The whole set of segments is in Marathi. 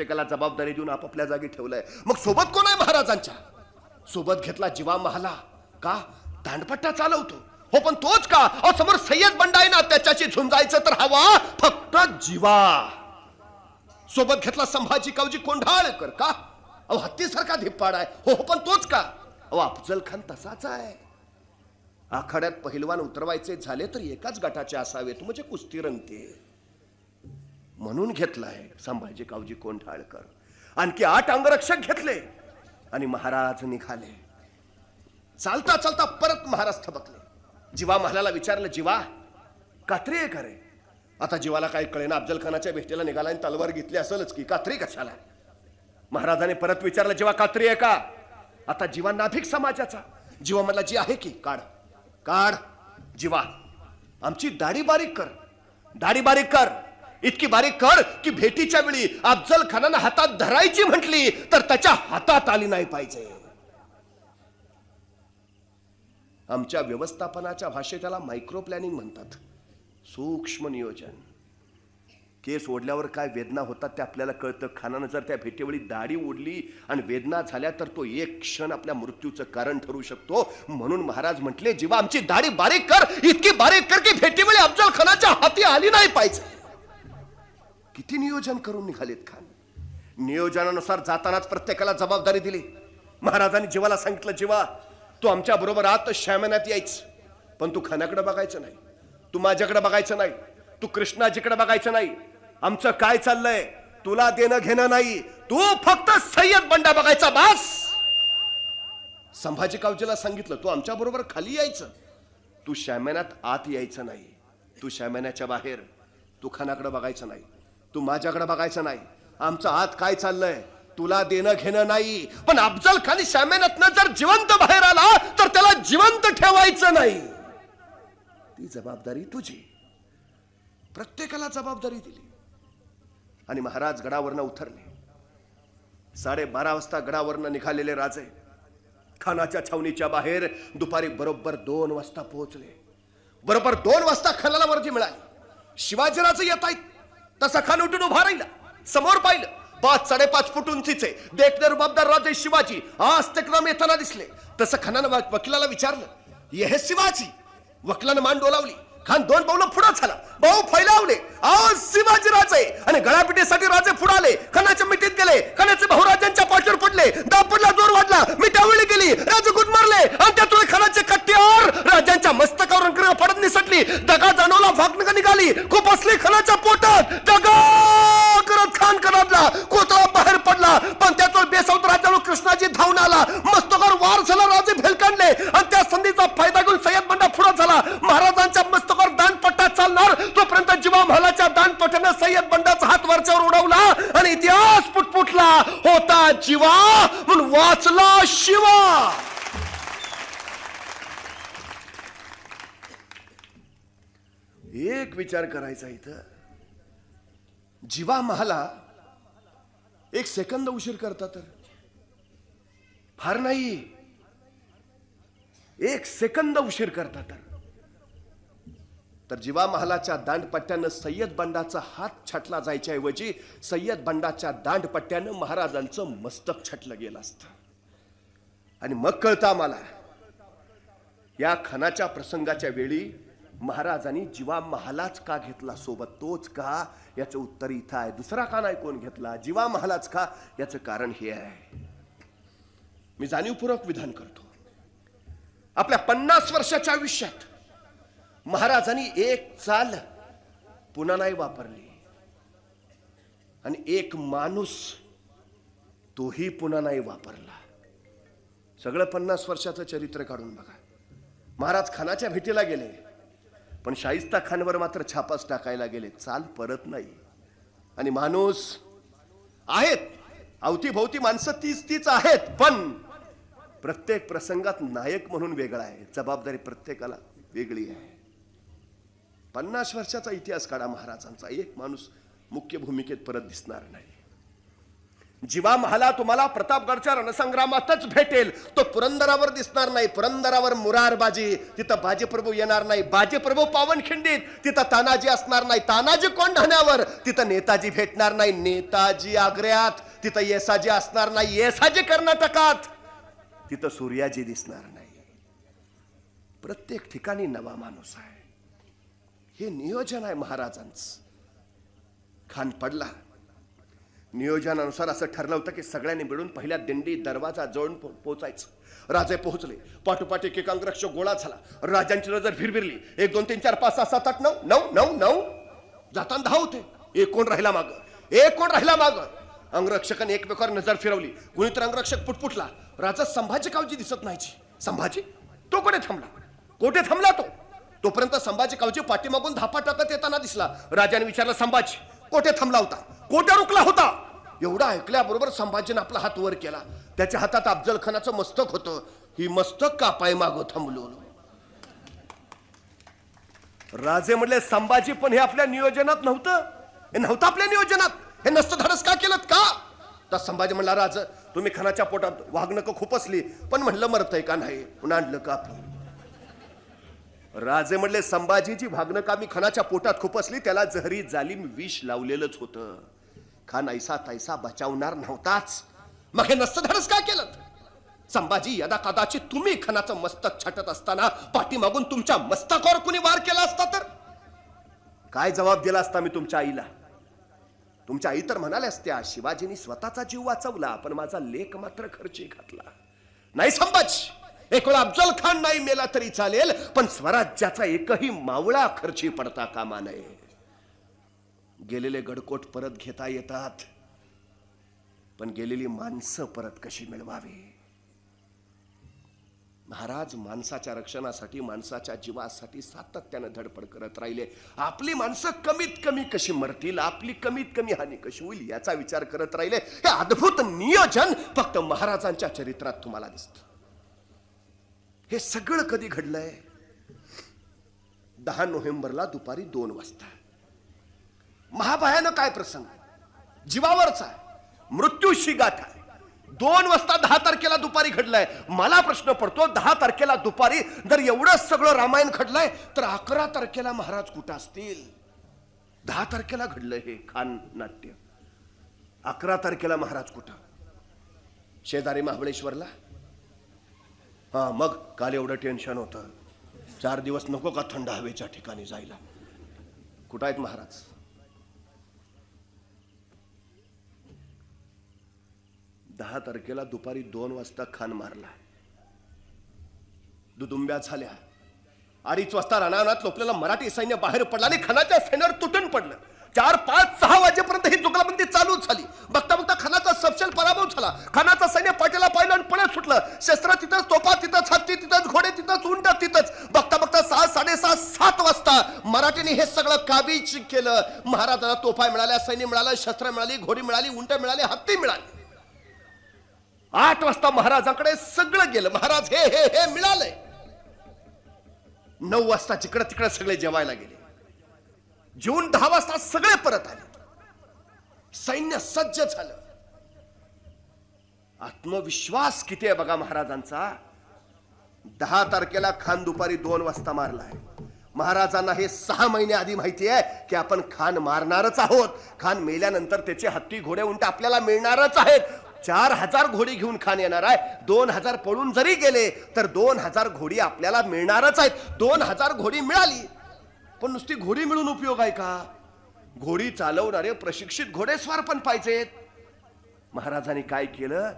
प्रत्येकाला जबाबदारी देऊन आपापल्या जागी ठेवलंय. मग सोबत कोण आहे महाराजांच्या? सोबत घेतला जीवा महाला. का? दांडपट्टा चालवतो. हो पण तोच का? अहो समोर सय्यद बंडा आहे ना त्याच्याशी झुंजायचं तर हवा. फक्त जीवा. सोबत घेतला संभाजी कावजी कोंढाळकर का? अहो हत्तीसारखा धिप्पाड आहे. हो हो, पण तोच का? अहो अफजल खान तसाच आहे. आखाड्यात पहिलवान उतरवायचे झाले तर एकाच गटाचे असावेत म्हणजे कुस्ती रंगते. म्हणून घेतलाय. संभाजी कावजी कोंढाळकर. आणखी आठ अंगरक्षक घेतले. आणि महाराज निघाले. चालता चालता परत महाराज थबकले. जीवा महालाला विचारलं जीवा कात्री आहे का रे? आता जीवाला काय कळेना अफजल खानाच्या भेटीला निघाला आणि तलवार घेतली असेलच की कात्री कशाला? महाराजाने परत विचारलं जीवा कात्री आहे का? आता जीवा नाभिक समाजाचा. जीवा मला जी आहे की काढ. काढ. जीवा आमची दाढी बारीक कर. दाढी बारीक कर. इतकी बारीक कर की भेटीच्या वेळी अफजल खानानं हातात धरायची म्हटली तर त्याच्या हातात आली नाही पाहिजे. आमच्या व्यवस्थापनाच्या भाषेत त्याला मायक्रो प्लॅनिंग म्हणतात. सूक्ष्म नियोजन. केस ओढल्यावर काय वेदना होतात ते आपल्याला कळतं. खानानं जर त्या भेटीवेळी दाढी ओढली आणि वेदना झाल्या तर तो एक क्षण आपल्या मृत्यूचं कारण ठरू शकतो. म्हणून महाराज म्हटले जेव्हा आमची दाढी बारीक कर. इतकी बारीक कर की भेटीवेळी अफजल खानाच्या हाती आली नाही पाहिजे. किती नियोजन करून निघालेत खान? नियोजनानुसार जातानाच प्रत्येकाला जबाबदारी दिली. महाराजांनी जीवाला सांगितलं जीवा तू आमच्या बरोबर आत श्यामनात यायच पण तू खानाकडे बघायचं नाही. तू माझ्याकडे बघायचं नाही. तू कृष्णाजीकडे बघायचं नाही. आमचं काय चाललंय? तुला देणं घेणं नाही. तू फक्त सय्यद बंडा बघायचा बास! संभाजी कावजीला सांगितलं तू आमच्या बरोबर खाली यायचं. तू श्यामनात आत यायचं नाही. तू श्यामनाच्या बाहेर. तू खानाकडे बघायचं नाही. तू माझ्याकडे बघायचं नाही. आमचं आत काय चाललंय? तुला देणं घेणं नाही. पण अफजल खान श्यामेनातनं जर जिवंत बाहेर आला तर त्याला जिवंत ठेवायचं नाही. ती जबाबदारी तुझी. प्रत्येकाला जबाबदारी दिली. आणि महाराज गडावरनं उतरले. साडेबारा वाजता गडावरनं निघालेले राजे खानाच्या छावणीच्या बाहेर दुपारी बरोबर दोन वाजता पोहोचले. बरोबर दोन वाजता खानाला वर्दी मिळाली. शिवाजीराजे येत आहेत. तसा खाली उठून उभा राहिला. समोर पाहिलं पाच साडेपाच फूट उंचीचे देखणे बाबदार राजे शिवाजी आज तक्रम येताना दिसले. तसं खानानं वकिलाला विचारलं ये हे शिवाजी? वकिलानं मान डोलावली खान दोन पावलं पुढं झाला. भाऊ फैलावले. आज शिवाजी राजे आणि गळापिटीसाठी राजे पुढाले खानाच्या मिठीत गेले. खानाचे भाऊ राजांच्या पाठीवर पडले. दापडला जोर वाढला. मिठावळी गेली. राजे मारले आणि त्यातून खानाचे कट्ट्यावर राजांच्या मस्तकावर अंकरा पडत निसटली. दगा जाणवला फाकणं निघाली. खूप असली खानाच्या पोटात. दगा करत खान कनाडला कोतळा बाहेर पडला. पण त्यातून बेसावत राजानो कृष्णाजी धावून आला. मस्तकावर वार झाला राजे भेलकांडले. आणि त्या संधीचा फायदा घेऊन सय्यद बंडा पुढे झाला. महाराजांच्या मस्त मस्तकावर दानपट्टा चालणार. तोपर्यंत जीवा महालाच्या दानपट्ट्यानं सय्यद बंडाचा हात वरच्यावर उडवला आणि इतिहास पुटपुटला. होता जीवा म्हणून वाचला शिवा. एक विचार करायचा इथं. जीवा महाला एक सेकंद उशीर करता तर. फार नाही. एक सेकंद उशीर करता तर. तर जीवा महालाच्या दांडपट्ट्यानं सय्यद बंडाचा हात छाटला जायच्या ऐवजी सय्यद बंडाच्या दांडपट्ट्यानं महाराजांचं मस्तक छटलं गेलं असतं. आणि मग कळतं आम्हाला या खानाच्या प्रसंगाच्या वेळी महाराजांनी जीवा महालाच का घेतला सोबत तोच का? याचं उत्तर इथं आहे. दुसरा का नाही कोण घेतला? जीवा महालाच का? याचं कारण हे आहे. मी जाणीवपूर्वक विधान करतो. आपल्या पन्नास वर्षाच्या आयुष्यात महाराजांनी एक चाल पुन्हा नाही वापरली. आणि एक माणूस तोही पुन्हा नाही वापरला. सगळं पन्नास वर्षाचं चरित्र काढून बघा. महाराज खानाच्या भेटीला गेले पण शाहिस्ता खानवर मात्र छापाच टाकायला गेले. चाल परत नाही. आणि माणूस आहेत. अवतीभोवती माणसं तीच तीच आहेत पण प्रत्येक प्रसंगात नायक म्हणून वेगळा आहे. जबाबदारी प्रत्येकाला वेगळी आहे. पन्नास वर्षाचा इतिहास काढा महाराजांचा. एक माणूस मुख्य भूमिकेत परत दिसणार नाही. जीवा महाला तुम्हाला प्रतापगडच्या रणसंग्रामातच भेटेल. तो पुरंदरावर दिसणार नाही. पुरंदरावर मुरारबाजी. तिथं बाजीप्रभू येणार नाही. बाजीप्रभू पावनखिंडीत तिथं तानाजी असणार नाही. तानाजी कोंढाण्यावर. तिथं नेताजी भेटणार नाही. नेताजी आग्र्यात. तिथं येसाजी असणार नाही. येसाजी कर्नाटकात. तिथं सूर्याजी दिसणार नाही. प्रत्येक ठिकाणी नवा माणूस आहे. हे नियोजन आहे महाराजांचं. खान पडला. नियोजनानुसार असं ठरलं होतं की सगळ्यांनी मिळून पहिल्या दिंडी दरवाजा जवळून पो- पोचायचं राजे पोहोचले. पाठोपाठ एक अंगरक्षक गोळा झाला. राजांची नजर भिरभिरली. एक दोन तीन चार पाच सहा सात आठ नऊ नऊ नऊ नऊ. जाताना दहा होते. एक कोण राहिला माग? एक कोण राहिला माग? अंगरक्षकाने एकमेकावर नजर फिरवली. कुणीतर अंगरक्षक पुटपुटला. राजा संभाजी कावजी दिसत नाहीची संभाजी? तो कुठे थांबला? कोठे थांबला तो? तोपर्यंत संभाजी कावजी पाठीमागून धापा टाकत येताना दिसला. राजाने विचारला संभाजी कोठे थांबला होता? कोठे रुकला होता? एवढा ऐकल्याबरोबर संभाजीने आपला हात वर केला. त्याच्या हातात अफजल खानाचं मस्तक होतं. ही मस्तक कापाय मागं थांबलो? राजे म्हणले संभाजी पण हे आपल्या नियोजनात नव्हतं. हे नव्हतं आपल्या नियोजनात. हे नसतं धाडस का केलं का? तर संभाजी म्हणला राज तुम्ही खानाच्या पोटात वागणं खूप असली पण म्हणलं मरतय का नाही? म्हणून आणलं का आपण? राजे म्हणले संभाजीची भागणं मी खानाच्या पोटात खूप असली? त्याला जहरी जालीम विष लावलेलंच होतं. खान ऐसा तैसा बचावणार नव्हताच. मग हे नसतं धाडस काय केलं संभाजी यदा कदाचित तुम्ही खनाचं मस्तक छाटत असताना पाठीमागून तुमच्या मस्तकावर कुणी वार केला असता तर? काय जबाब दिला असता मी तुमच्या आईला? तुमच्या आई तर म्हणाल्या असत्या शिवाजींनी स्वतःचा जीव वाचवला पण माझा लेख मात्र खर्ची घातला. नाही संभाजी! एकूण अफजल खान नाही मेला तरी चालेल पण स्वराज्याचा एकही मावळा खर्ची पडता कामा नये. गेलेले गडकोट परत घेता येतात पण गेलेली माणसं परत कशी मिळवावी? महाराज माणसाच्या रक्षणासाठी माणसाच्या जीवासाठी सातत्यानं धडपड करत राहिले. आपली माणसं कमीत कमी कशी मरतील आपली कमीत कमी हानी कशी होईल याचा विचार करत राहिले. हे अद्भुत नियोजन फक्त महाराजांच्या चरित्रात तुम्हाला दिसतं. हे सगळं कधी घडलंय? दहा नोव्हेंबरला दुपारी दोन वाजता. महाभयानं काय प्रसंग? जीवावरचा मृत्यूशी गाथा दोन वाजता दहा तारखेला दुपारी घडलाय. मला प्रश्न पडतो दहा तारखेला दुपारी जर एवढं सगळं रामायण घडलंय तर अकरा तारखेला महाराज कुठं असतील? दहा तारखेला घडलंय हे खान नाट्य. अकरा तारखेला महाराज कुठं? शेजारी महाबळेश्वरला? हा मग काल एवढं टेन्शन होतं. चार दिवस नको का थंड हवेच्या ठिकाणी जायला? कुठं आहेत महाराज? दहा तारखेला दुपारी दोन वाजता खान मारला. दुदुंब्या झाल्या. अडीच वाजता रानावनात लोपलेला मराठी सैन्य बाहेर पडला आणि खानाच्या सैन्यावर तुटून पडलं. चार पाच सहा वाजेपर्यंत ही जुगलाबंदी चालूच झाली. बघता बघता खानाचा सपशल पराभव झाला. खानाचा सैन्य पाटीला पाहिलं आणि पळत सुटलं. शस्त्र तिथंच तोफा तिथंच हत्ती तिथंच घोडे तिथंच उंट तिथंच. बघता बघता सहा साडेसहा सात वाजता मराठीने हे सगळं काबीज केलं. महाराजांना तोफा मिळाल्या सैन्य मिळालं शस्त्र मिळाली घोडी मिळाली उंट मिळाली हत्ती मिळाली. आठ वाजता महाराजांकडे सगळं गेलं. महाराज हे हे हे मिळालंय. नऊ वाजता जिकडं तिकडं सगळे जेवायला गेले. जून दहा वाजता सगळे परत आले. सैन्य सज्ज झालं. आत्मविश्वास किती आहे बघा महाराजांचा? दहा तारखेला खान दुपारी दोन वाजता मारला आहे महाराजांना हे सहा महिने आधी माहिती आहे की आपण खान मारणारच आहोत. खान मेल्यानंतर त्याचे हत्ती घोडे उंट आपल्याला मिळणारच आहेत. चार हजार घोडी घेऊन खान येणार आहे. दोन हजार पळून जरी गेले तर दोन हजार घोडी आपल्याला मिळणारच आहेत. दोन हजार घोडी मिळाली. पण नुसती घोडी मिळून उपयोग आहे का? घोडी चालवणारे प्रशिक्षित घोडेस्वार पण पाहिजेत. महाराजांनी काय केलं?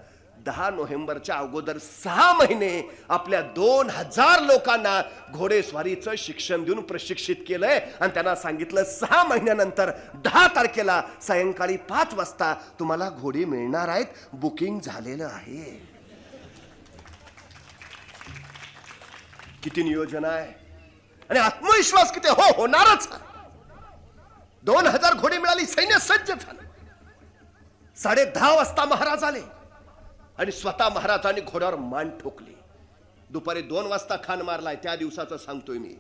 दहा नोव्हेंबरच्या अगोदर सहा महिने आपल्या दोन हजार लोकांना घोडेस्वारीचं शिक्षण देऊन प्रशिक्षित केलंय आणि त्यांना सांगितलं सहा महिन्यानंतर दहा तारखेला सायंकाळी पाच वाजता तुम्हाला घोडी मिळणार आहेत. बुकिंग झालेलं आहे. किती नियोजन आहे? आणि आत्मविश्वास किती हो होणारच दोन हजार घोडी मिळाली सैन्य सज्ज झालं. साडे दहा वाजता महाराज आले आणि स्वतः महाराजांनी घोड्यावर मान ठोकली. दुपारी दोन वाजता खान मारलाय त्या दिवसाचं सांगतोय मी.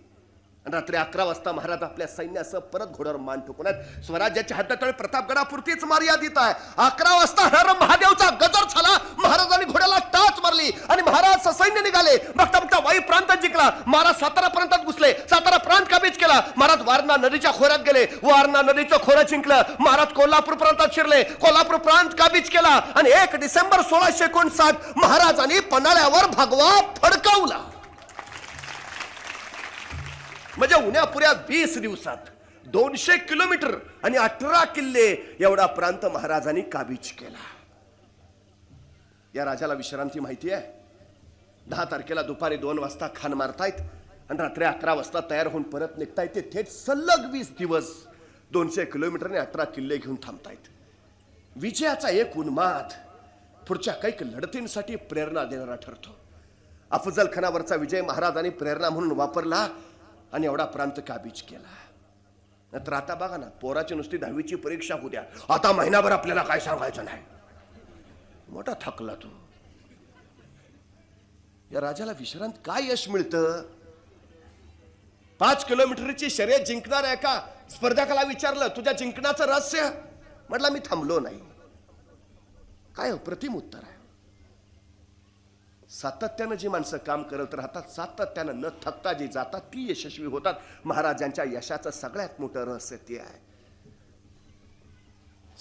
रात्री अकरा वाजता महाराज आपल्या सैन्यासह परत घोड्यावर मान ठोकून आहेत. स्वराज्याच्या हद्दतळे प्रतापगडापुरतीच मर्यादित आहे. अकरा वाजता हर महादेवचा गजर झाला. महाराजांनी घोड्याला टाच मारली आणि महाराज सैन्य निघाले. बघता बघता वाई प्रांतात जिंकला. महाराज सातारा प्रांतात घुसले. सातारा प्रांत काबीज केला. महाराज वारणा नदीच्या खोऱ्यात गेले. वारणा नदीचं खोरं जिंकलं. महाराज कोल्हापूर प्रांतात शिरले. कोल्हापूर प्रांत काबीज केला आणि एक डिसेंबर सोळाशे एकोणसाठ महाराजांनी पन्हाळ्यावर भगवा फडकावला. म्हणजे उन्हापुऱ्या वीस दिवसात. दोनशे किलोमीटर आणि अठरा किल्ले एवढा प्रांत महाराजांनी काबीज केला. या राजाला विश्रांती माहिती आहे. दहा तारखेला दुपारी दोन वाजता खान मारतायत आणि रात्री अकरा वाजता तयार होऊन परत निघतायत. ते थेट सलग वीस दिवस दोनशे किलोमीटर आणि अठरा किल्ले घेऊन थांबतायत. विजयाचा एक उन्माद पुढच्या कैक लढतींसाठी प्रेरणा देणारा ठरतो. अफजल खानावरचा विजय महाराजांनी प्रेरणा म्हणून वापरला. आणि एवढा प्रांत काबीज केला? नंतर आता बघा ना पोराची नुसती दहावीची परीक्षा होऊ द्या. आता महिनाभर आपल्याला काय सांगायचं नाही. मोठा थकला तो. या राजाला विश्रांत काय यश मिळतं? पाच किलोमीटरची शर्यत जिंकणार आहे का स्पर्धकाला विचारलं तुझ्या जिंकण्याचं रहस्य? म्हटलं मी थांबलो नाही. काय हो, अप्रतिम उत्तर आहे. सातत्यानं जी माणसं काम करत राहतात सातत्यानं न थकता जी जातात ती यशस्वी होतात. महाराजांच्या यशाचं सगळ्यात मोठं रहस्य ते आहे.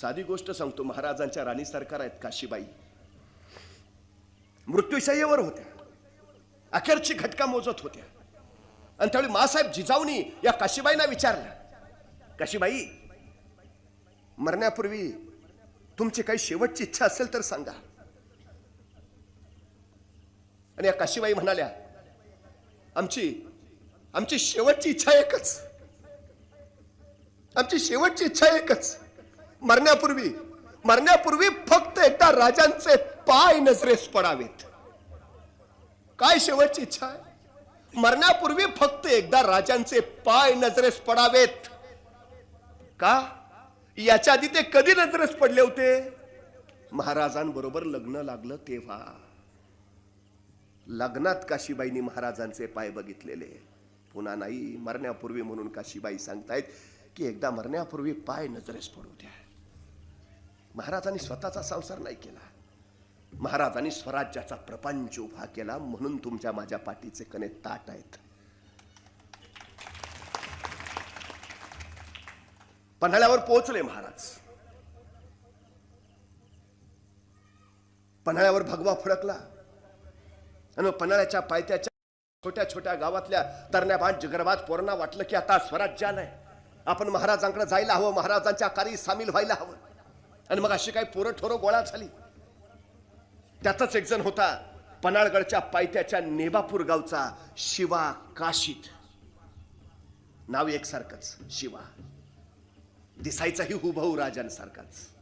साधी गोष्ट सांगतो महाराजांच्या राणी सरकार आहेत काशीबाई. मृत्यूशय्येवर होत्या. अखेरची घटका मोजत होत्या. आणि त्यावेळी मासाहेब जिजाऊनी या काशीबाईंना विचारलं काशीबाई मरण्यापूर्वी तुमची काही शेवटची इच्छा असेल तर सांगा. आणि या काशीबाई म्हणाल्या आमची आमची शेवटची इच्छा एकच. आमची शेवटची इच्छा एकच. मरण्यापूर्वी मरण्यापूर्वी फक्त एकदा राजांचे पाय नजरेस पडावेत. काय शेवटची इच्छा आहे? मरण्यापूर्वी फक्त एकदा राजांचे पाय नजरेस पडावेत. का? याच्या आधी ते कधी नजरेस पडले होते? महाराजांबरोबर लग्न लागलं तेव्हा. लग्नात काशीबाईंनी महाराजांचे पाय बघितलेले. पुन्हा नाही मरण्यापूर्वी म्हणून काशीबाई सांगतायत की एकदा मरण्यापूर्वी पाय नजरेस पडू द्या. महाराजांनी स्वतःचा संसार नाही केला. महाराजांनी स्वराज्याचा प्रपंच उभा केला म्हणून तुमच्या माझ्या पाठीचे कणे ताट आहेत. पन्हाळ्यावर पोहोचले महाराज. पन्हाळ्यावर भगवा फडकला. आणि मग पन्हाळ्याच्या पायथ्याच्या छोट्या छोट्या गावातल्या तरण्याभान जगरबाद पोरांना वाटलं की आता स्वराज्य आलंय. आपण महाराजांकडे जायला हवं महाराजांच्या कार्य सामील व्हायला हवं. आणि मग अशी काही पोरं ठोरं गोळा झाली. त्यातच एक जण होता पन्हाळगडच्या पायथ्याच्या नेबापूर गावचा शिवा काशीत. नाव एकसारखंच शिवा. दिसायचाही हुबहू राजांसारखाच.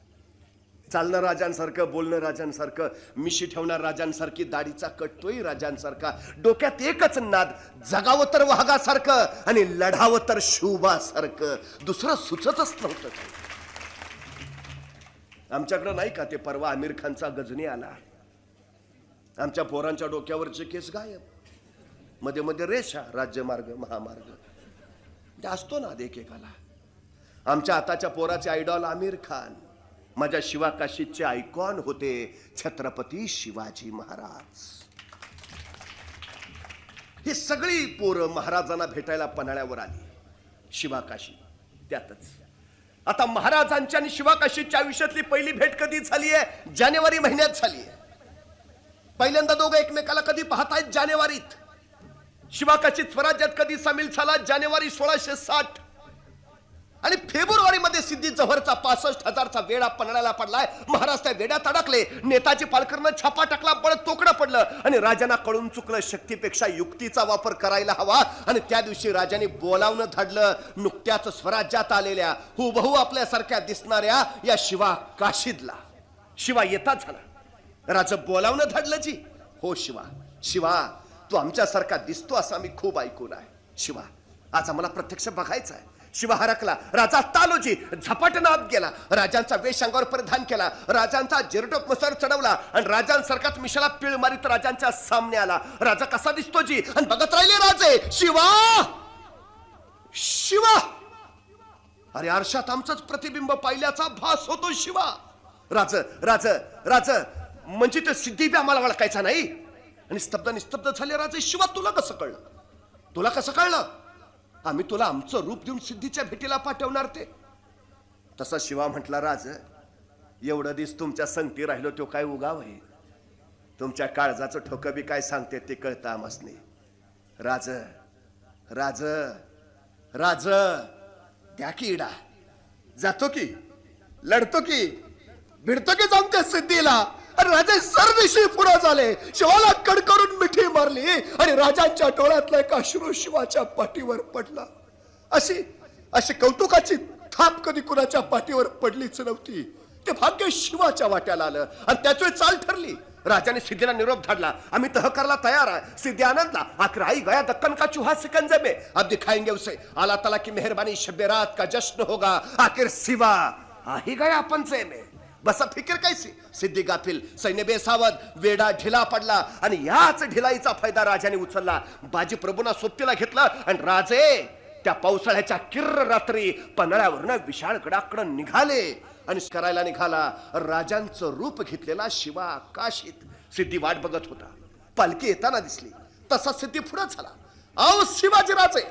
चालणं राजांसारखं बोलणं राजांसारखं मिशी ठेवणार राजांसारखी दाढीचा कटतोय राजांसारखा. डोक्यात एकच नाद जगावं तर वाघासारखं आणि लढावं तर शुभासारखं. दुसरं सुचतच नव्हतं. आमच्याकडं नाही का ते परवा आमिर खानचा गजनी आला? आमच्या पोरांच्या डोक्यावरचे केस गायब. मध्ये मध्ये रेषा राज्यमार्ग महामार्ग. असतो ना एकेकाला. आमच्या आताच्या पोराचे आयडॉल आमिर खान. माझ्या शिवाकाशीचे आयकॉन होते छत्रपती शिवाजी महाराज. ही सगळी पोरं महाराजांना भेटायला पन्हाळ्यावर आली. शिवाकाशी त्यातच. आता महाराजांच्या आणि शिवाकाशीच्या आयुष्यातली पहिली भेट कधी झाली आहे जानेवारी महिन्यात झाली आहे पहिल्यांदा दोघं एकमेकाला कधी पाहतायत जानेवारीत? शिवाकाशीत स्वराज्यात कधी सामील झाला? जानेवारी सोळाशे साठ. आणि फेब्रुवारीमध्ये सिद्धी जव्हरचा पासष्ट हजारचा वेडा पन्हाळ्याला पडलाय. महाराज त्या वेड्यात अडकले. नेताजी पालकरनं छापा टाकला बळ तोकडं पडलं. आणि राजांना कळून चुकलं शक्तीपेक्षा युक्तीचा वापर करायला हवा. आणि त्या दिवशी राजाने बोलावणं धाडलं. नुकत्याच स्वराज्यात आलेल्या हुबहू आपल्यासारख्या दिसणाऱ्या या शिवा काशीदला. शिवा येता झाला. राज बोलावणं धाडलं जी. हो शिवा शिवा तू आमच्यासारखा दिसतो असं आम्ही खूप ऐकून आहे. शिवा आज आम्हाला प्रत्यक्ष बघायचं आहे. शिवा हरकला राजा तालोजी झपाटनात गेला. राजांचा वेश अंगावर परिधान केला. राजांचा जिरटोप मसर चढवला आणि राजांसारखाच मिशाला पिळ मारित राजांच्या सामने आला. राजा कसा दिसतो जी? आणि बघत राहिले राजे शिवा! शिवा! अरे आरशात आमचंच प्रतिबिंब पाहिल्याचा भास होतो शिवा. राज राज राज म्हणजे ते सिद्धी बी आम्हाला ओळखायचा नाही? आणि स्तब्ध निस्तब्ध झाले राजे शिवा तुला कसं कळलं? तुला कसं कळलं? आम्ही तुला आमचं रूप देऊन सिद्धीच्या भेटीला पाठवणार ते. तसा शिवा म्हटला राज एवढं दिस तुमच्या संगती राहिलो तो काय उगाव आहे तुमच्या काळजाचं ठोकं बी काय सांगते ते कळतं आमसने राज राज राज द्या की इडा. जातो की लढतो की भिडतो की जाऊन त्या सिद्धीला? आणि राजे सरदेशी पुरा झाले. शिवाला कडकडून मिठी मारली आणि राजांच्या डोळ्यातला एक अश्रू शिवाच्या पाठीवर पडला. अशी अशी कौतुकाची थाप कधी कुणाच्या पाठीवर पडलीच नव्हती. ते भाग्य शिवाच्या वाट्याला आलं आणि त्याच चाल ठरली. राजाने सिद्धीला निरोप धाडला. आम्ही तह करायला तयार आहे. सिद्धी आनंदला. आखिर आई गया दक्कन का चूहा सिकंजे में अब दिखाएंगे उसे. आला ताला की मेहरबानी. शब रात का जश्न होगा. आखिर सिवा. आ ही गया पंचे में. बसा फिकीर कैसी? सिद्धी गाफील सैन्य बेसावत वेडा ढिला पडला आणि याच ढिलाईचा फायदा राजाने उचलला. बाजी प्रभूना सोबतीला घेतला आणि राजे त्या पावसाळ्याच्या किर्र रात्री पन्हाळ्यावरनं विशाळ गडाकडं निघाले आणि करायला निघाला. राजांचं रूप घेतलेला शिवा आकाशित सिद्धी वाट बघत होता. पालखी येताना दिसली. तसा सिद्धी पुढे झाला. आओ शिवाजी राजे!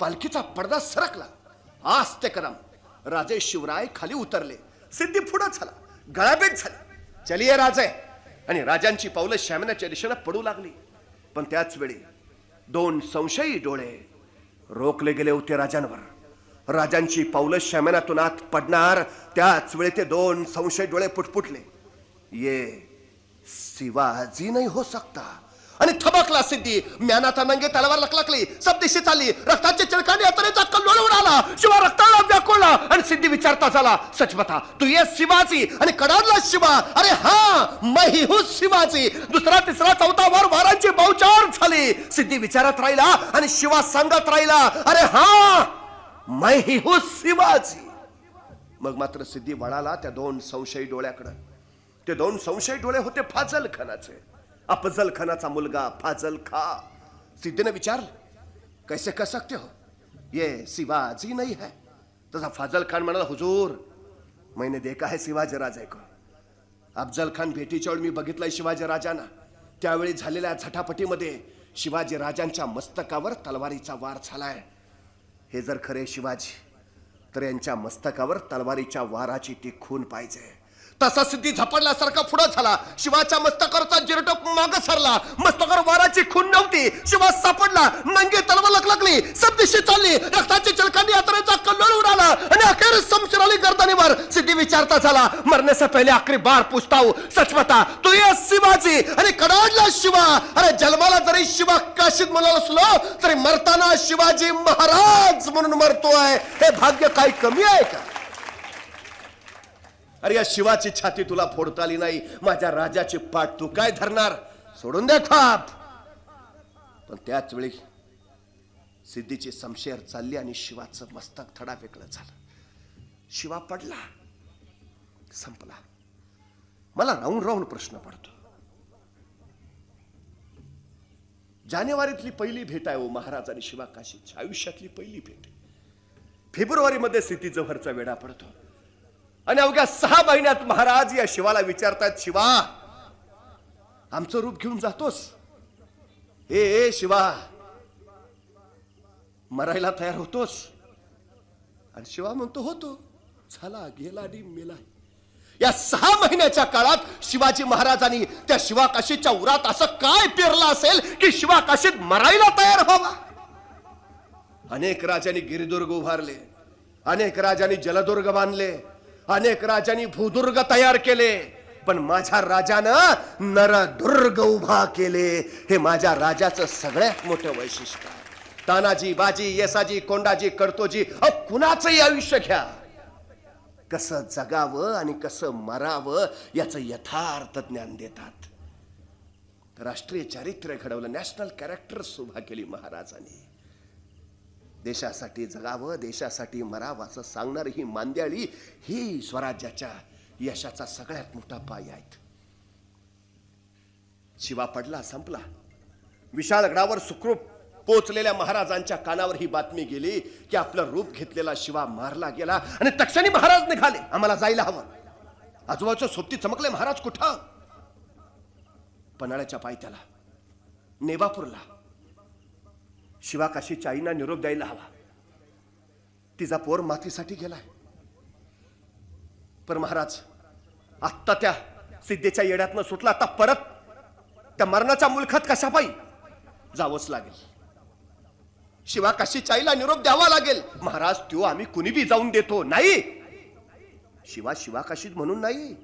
पालखीचा पडदा सरकला. आस्ते करम राजे शिवराय खाली उतरले. सिद्धी फुडत झाला गळाबेट झाली. चलिये राजे आणि राजांची पावलं श्यामनाच्या दिशेनं पडू लागली. पण त्याच वेळी दोन संशयी डोळे रोखले गेले होते राजांवर. राजांची पावलं श्यामनातून आत पडणार त्याच वेळी ते दोन संशय डोळे पुटपुटले. ये शिवाजी नाही हो सकता. आणि थबकला सिद्धी. म्यानाचा नंगे तलवार लकलकली सब दिशे चालली. रक्ताचे चिळकाने यात्रेचा कल्लोळ उडाला शिवा रक्ताला व्याकुळला. आणि सिद्धी विचारता झाला सच बता तू ये शिवाजी. आणि कडाडला शिवा. अरे हा मही ही शिवाची दुसरा तिसरा चौथा वार वारांची बहुचार झाली. सिद्धी विचारत राहिला आणि शिवा सांगत राहिला अरे हा मही ही शिवाची मग मात्र सिद्धी वळाला त्या दोन संशयी डोळ्याकडं. ते दोन संशयी डोळे होते फाजल खानाचे अफजल खानाचा मुलगा फाजल खा. सिद्धीने विचार कैसे कर सकते हो? ये शिवाजी नहीं है. तसा फाजल खान म्हणाला हुजूर मैंने देखा है शिवाजी राजे को। अफजल खान भेटीच्या वेळी मी बघितलंय शिवाजी राजांना. त्यावेळी झालेल्या झटापटीमध्ये शिवाजी राजांच्या मस्तकावर तलवारीचा वार झालाय. हे जर खरे शिवाजी तर यांच्या मस्तकावर तलवारीच्या वाराची ती खून पाहिजे. तसा सिद्धी झपडल्यासारखा पुढे झाला. शिवाच्या मस्तकावरचा जिरटोप माग सरला. मस्तकावर वाराची खून नव्हती. शिवा सापडला. नंगी तलवार लकलकली सब चालली. रक्ताची चिलकांनी यात्रेचा कल्लोळ उडाला. आणि अखेर समशीर आली गर्दनीवर. सिद्धी विचारता झाला मरण्याचा पहिले आखरी बार पुसताव. हूं सच तू ये शिवाजी. आणि कडाडला शिवा. अरे जन्माला जरी शिवा काशीत म्हणाला असलो तरी मरताना शिवाजी महाराज म्हणून मरतोय. हे भाग्य काही कमी आहे का? अरे या शिवाची छाती तुला फोडता आली नाही. माझ्या राजाची पाठ तू काय धरणार? सोडून दे खाप पण त्याच वेळी सिद्धीची समशेर चालली आणि शिवाचं मस्तक थडा वेगळं झालं. शिवा पडला. संपला. मला राहून राहून प्रश्न पडतो. जानेवारीतली पहिली भेट आहे ओ महाराज आणि शिवा काशीची आयुष्यातली पहिली भेट फेब्रुवारीमध्ये सिद्धी जव्हरचा वेढा पडतो. आणि अवघ्या सहा महिन्यात महाराज या शिवाला विचारतात शिवा आमचं रूप घेऊन जातोस? ए ए शिवा मरायला तयार होतोस. आणि शिवा म्हणतो होतो झाला गेला डी मेला या सहा महिन्याच्या काळात शिवाजी महाराजांनी त्या शिवाकाशीच्या उरात असं काय पेरलं असेल की शिवाकाशीत मरायला तयार व्हावा? अनेक राजांनी गिरिदुर्ग उभारले अनेक राजांनी जलदुर्ग बांधले अनेक राजांनी भूदुर्ग तयार केले पण माझ्या राजानं नरदुर्ग उभा केले. हे माझ्या राजाचं सगळ्यात मोठं वैशिष्ट्य आहे. तानाजी बाजी येसाजी कोंडाजी कर्तोजी अ कुणाचंही आयुष्य घ्या. कसं जगावं आणि कसं मरावं याचं यथार्थ ज्ञान देतात. राष्ट्रीय चारित्र्य घडवलं नॅशनल कॅरेक्टर उभा केली महाराजांनी. देशासाठी जगावं देशासाठी मरावं असं सांगणारी ही मांद्याळी ही स्वराज्याच्या यशाचा सगळ्यात मोठा पाय आहेत. शिवा पडला संपला. विशाळगडावर सुखरूप पोचलेल्या महाराजांच्या कानावर ही बातमी गेली की आपलं रूप घेतलेला शिवा मारला गेला आणि तक्षणी महाराज निघाले. आम्हाला जायला हवं. आजोबाच्या सोबती चमकले महाराज कुठं? पन्हाळ्याच्या पायथ्याला नेबापूरला शिवा काशीच्या आईना निरोप द्यायला हवा. तिचा पोर मातीसाठी गेलाय. पर महाराज आत्ता त्या सिद्धेच्या येड्यातनं सुटला आता परत त्या मरणाच्या मुलखात कशा पायी जावंच लागेल? शिवा काशीच्या आईला निरोप द्यावा लागेल. महाराज त्यो आम्ही कुणी बी जाऊन देतो? नाही. शिवा शिवा काशीत म्हणून नाही.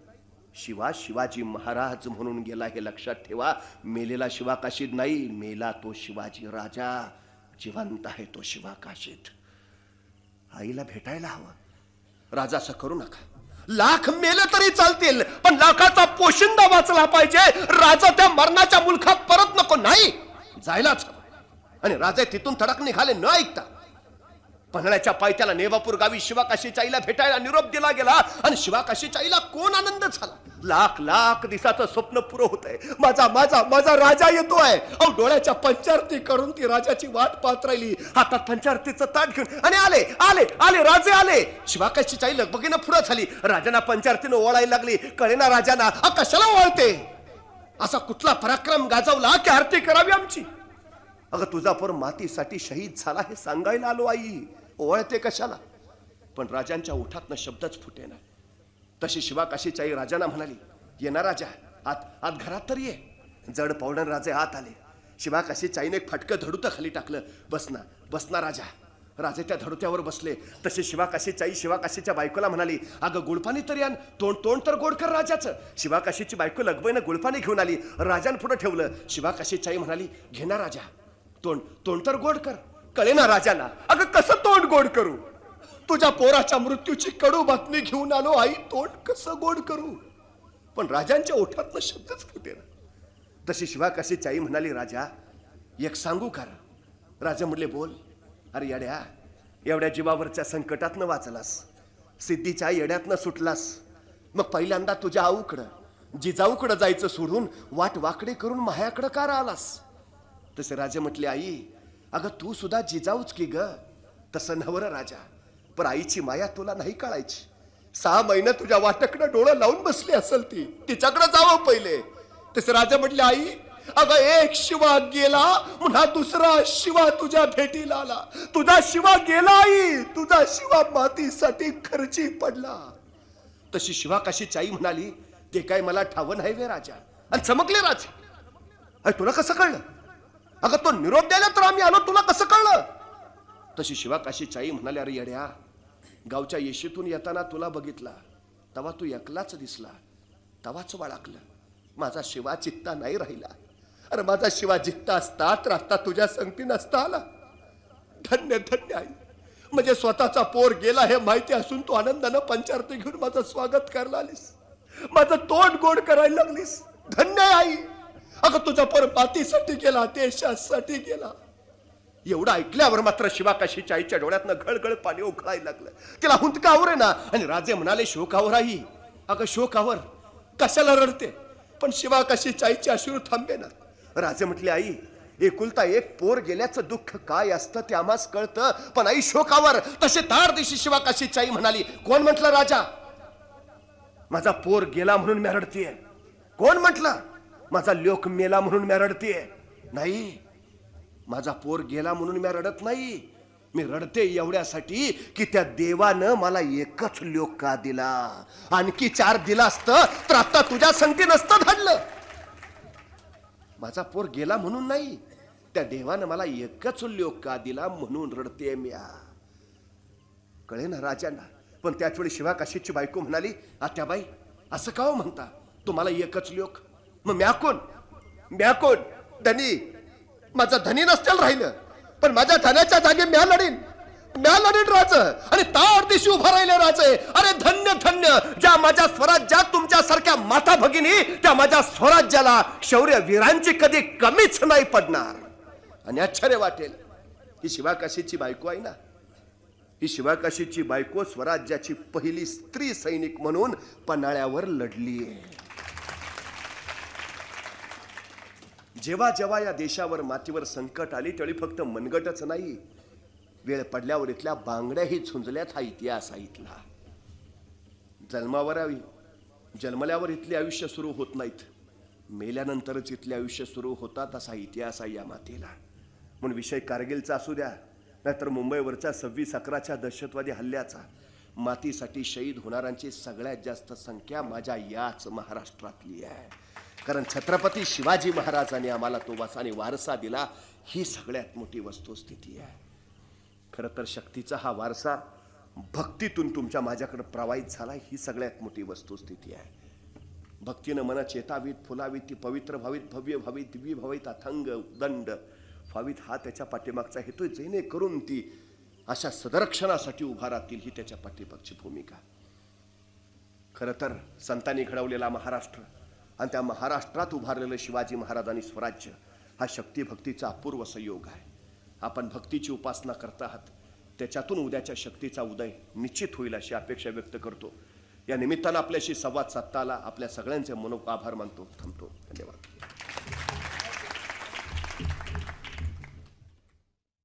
शिवा शिवाजी महाराज म्हणून गेला हे लक्षात ठेवा. मेलेला शिवा काशीद नाही मेला तो शिवाजी राजा. जिवंत आहे तो शिवा काशीत. आईला भेटायला हवं. राजा असं करू नका. लाख मेले तरी चालतील पण लाखाचा पोशिंदा वाचला पाहिजे. राजा त्या मरणाच्या मुलखात परत नको नाही. जायलाच हवं. आणि राजे तिथून थडक निघाले न ऐकता पन्हाळ्याच्या पायथ्याला नेवापूर गावी शिवाकाशीच्या आईला भेटायला निरोप दिला गेला आणि शिवाकाशीच्या आईला कोण आनंद झाला? लाख लाख दिसाचं स्वप्न पुरं होत आहे माझा माझा माझा राजा येतोय. अहो डोळ्याच्या पंचारती करून ती राजाची वाट पाहत राहिली. हातात पंचारतीचं ताट घेऊन आणि आले आले आले राजे आले. शिवाकाशीच्या आई लगबगीनं पुढं झाली. राजांना पंचारतीनं ओळायला लागली. कळेना राजांना अ कशाला ओळते असा कुठला पराक्रम गाजवला की आरती करावी आमची? अगं तुझा पोर मातीसाठी शहीद झाला हे सांगायला आलो आई. ओवाळते कशाला? पण राजांच्या ओठातनं शब्दच फुटेना. तशी शिवा काशीची राजांना म्हणाली ये ना राजा आत आत घरात तर ये. जड पावडण राजे आत आले. शिवा काशीच्या फटकं धडुतं खाली टाकलं. बसना बसना राजा. राजे त्या धडुत्यावर बसले. तशी शिवाकाशीच्याई शिवाकाशीच्या बायकोला म्हणाली अगं गुळपाणी तरी आण. तोंड तोंड तर गोड कर राजाचं. शिवाकाशीची बायको लगबईनं गुळपाणी घेऊन आली. राजांपुढं ठेवलं. शिवाकाशीच्याई म्हणाली घे ना राजा. तोंड तोंड तर गोड कर. कळे ना राजाला. अगं कसं तोंड गोड करू? तुझ्या पोराच्या मृत्यूची कडू बातमी घेऊन आलो आई तोंड कसं गोड करू? पण राजांच्या ओठातनं शब्दच फुटेना तशी शिवा कशीची आई म्हणाली राजा एक सांगू का राजा म्हणले बोल. अरे येड्या एवढ्या जीवावरच्या संकटातनं वाचलास. सिद्धीच्या येड्यातनं सुटलास. मग पहिल्यांदा तुझ्या आऊकडं जिजाऊकडं जायचं सोडून वाट वाकडे करून माह्याकडं का आलास तसे राजे म्हटले आई अगं तू सुद्धा जिजाऊच की ग? तसं नवर राजा. पण आईची माया तुला नाही कळायची. सहा महिने तुझ्या वाटकडं डोळं लावून बसली असेल ती. तिच्याकडे जावं पहिले. तसे राजा म्हटले आई अगं एक शिवा गेला पुन्हा दुसरा शिवा तुझ्या भेटीला आला. तुझा शिवा गेला आई. तुझा शिवा मातीसाठी खर्ची पडला. तशी शिवा काशीची आई म्हणाली ते काय मला ठावं नाही वे राजा. आणि चमकले राजा. तुला कसं कळलं? अगं तो निरोप द्यायला तर आम्ही आलो तुला कसं कळलं? तशी शिवा काशीची आई म्हणाली अरे येड्या गावच्या येशीतून येताना तुला बघितला तवा तू एकलाच दिसला तवाच बाळाकलं माझा शिवा चित्ता नाही राहिला. अरे माझा शिवा जित्ता असता तर आता तुझ्या संगती नसता आला. धन्य धन्य आई. म्हणजे स्वतःचा पोर गेला हे माहिती असून तू आनंदानं पंचारती घेऊन माझं स्वागत करायला आलीस माझं तोंड गोड करायला लागलीस. धन्य आई. अगं तुझा पर मातीसाठी गेला देशासाठी गेला. एवढं ऐकल्यावर मात्र शिवाकाशीच्या आईच्या डोळ्यातनं घळघळ पाणी उखळायला लागलं. तिला हुंतकावर आहे ना आणि राजे म्हणाले शोकावर आई. अगं शोकावर. कशाला रडते? पण शिवाकाशीच्या आईचे अश्रू थांबे ना. राजे म्हटले आई एकुलता एक पोर गेल्याचं दुःख काय असतं ते आम्हास कळतं पण आई शोकावर. तसे तार दिशी शिवाकाशीची आई म्हणाली कोण म्हटलं राजा? माझा पोर गेला म्हणून मी रडतीये. कोण म्हटलं? माझा लोक मेला म्हणून मी रडतेय. नाही माझा पोर गेला म्हणून मी रडत नाही. मी रडते एवढ्यासाठी की त्या देवानं मला एकच लोक का दिला? आणखी चार दिला असतं तर आता तुझ्या संगती नसतं घडलं. माझा पोर गेला म्हणून नाही त्या देवानं मला एकच लोक का दिला म्हणून रडते म्या कळे ना राजांना पण त्याच वेळी शिवा काशीची बायको म्हणाली आत्याबाई असं का हो म्हणता? तुम्हाला एकच लोक मग म्या कोण? म्या कोण? धनी. माझा धनी नसतील राहिलं. पण माझ्या धन्याच्या जागी म्या लढीन. म्या लढीन राज. आणि तार दिवशी उभा राहिले राज. अरे धन्य धन्य. ज्या माझ्या स्वराज्यात तुमच्यासारख्या माता भगिनी त्या माझ्या स्वराज्याला शौर्य वीरांची कधी कमीच नाही पडणार. आणि आश्चर्य वाटेल. ही शिवाकाशीची बायको आहे ना? ही शिवाकाशीची बायको स्वराज्याची पहिली स्त्री सैनिक म्हणून पन्हाळ्यावर लढली आहे जेव्हा जेव्हा या देशावर मातीवर संकट आली त्यावेळी फक्त मनगटच नाही. वेळ पडल्यावर इथल्या बांगड्याही झुंजल्यात हा इतिहास आहे इथला जन्मावर आवी- जन्मल्यावर इथले आयुष्य सुरू होत नाहीत. मेल्यानंतरच इथले आयुष्य सुरू होतात असा इतिहास आहे या मातीला. म्हणून विषय कारगिलचा असू द्या नाहीतर मुंबईवरच्या सव्वीस अकराच्या दहशतवादी हल्ल्याचा. मातीसाठी शहीद होणाऱ्यांची सगळ्यात जास्त संख्या माझ्या याच महाराष्ट्रातली आहे. कारण छत्रपती शिवाजी महाराजांनी आम्हाला तो वसाने वारसा दिला. ही सगळ्यात मोठी वस्तुस्थिती आहे. खरं तर शक्तीचा हा वारसा भक्तीतून तुमच्या माझ्याकडे प्रवाहित झाला ही सगळ्यात मोठी वस्तुस्थिती आहे. भक्तीनं मन चेतावीत फुलावीत ती पवित्र भावीत भव्य भावीत दिव्य भावीत अथंग दंड फावीत हा त्याच्या पाठीमागचा हेतू आहे. जेणेकरून ती अशा सदरक्षणासाठी उभा राहतील ही त्याच्या पाठीमागची भूमिका. खरं तर संतांनी घडवलेला महाराष्ट्र आणि त्या महाराष्ट्रात उभारलेलं शिवाजी महाराजांनी स्वराज्य हा शक्तीभक्तीचा अपूर्व संयोग आहे. आपण भक्तीची उपासना करत आहात. त्याच्यातून उद्याच्या शक्तीचा उदय निश्चित होईल अशी अपेक्षा व्यक्त करतो. या निमित्तानं आपल्याशी संवाद साधताला आपल्या सगळ्यांचे मनोक आभार मानतो थांबतो. धन्यवाद.